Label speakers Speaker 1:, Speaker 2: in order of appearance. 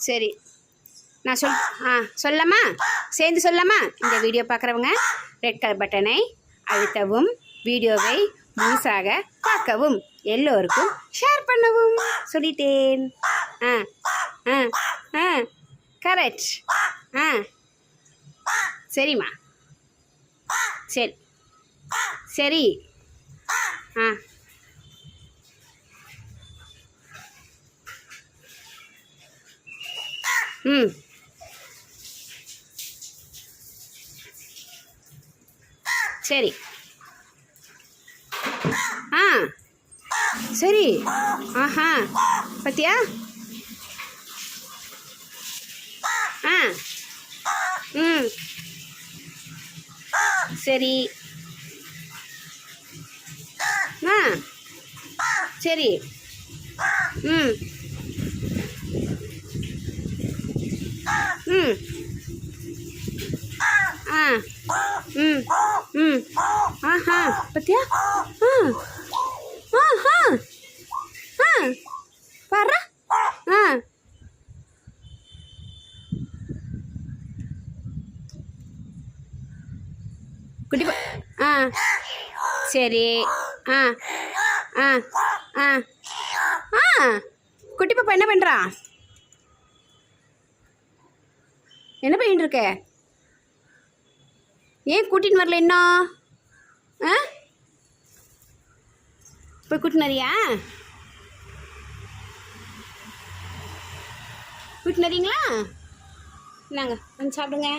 Speaker 1: சரி. நான் சொல் ஆ சொல்லம்மா சேர்ந்து சொல்லம்மா இந்த வீடியோ பார்க்குறவங்க ரெட் கலர் பட்டனை அழுத்தவும் வீடியோவை முழுசாக பார்க்கவும் எல்லோருக்கும் ஷேர் பண்ணவும் சொல்லிட்டேன். ஆ ஆ ஆ கரெக்ட் ஆ சரிம்மா. சரி. சரி. ஆ. ம். சரி. ஆ. சரி. ஆஹா. பத்தியா? ஆ. ம். சரி. ஆ. சரி. ம். ம் ஆ ம் ம் ஆஹா பத்தியா ஆ ஆஹா ஆ பாரு ஆ குட்டி ஆ சரி ஆ ஆ ஆ ஆ குட்டி பாப்பா என்ன பண்ணுறா என்ன பண்ணிட்டு இருக்க? ஏன் கூட்டின்னு வரல இன்னும் ஆ? போய் கூட்டின்னு வரியா? கூட்டின்னு வரீங்களா? இந்தாங்க வந்து சாப்பிடுங்க.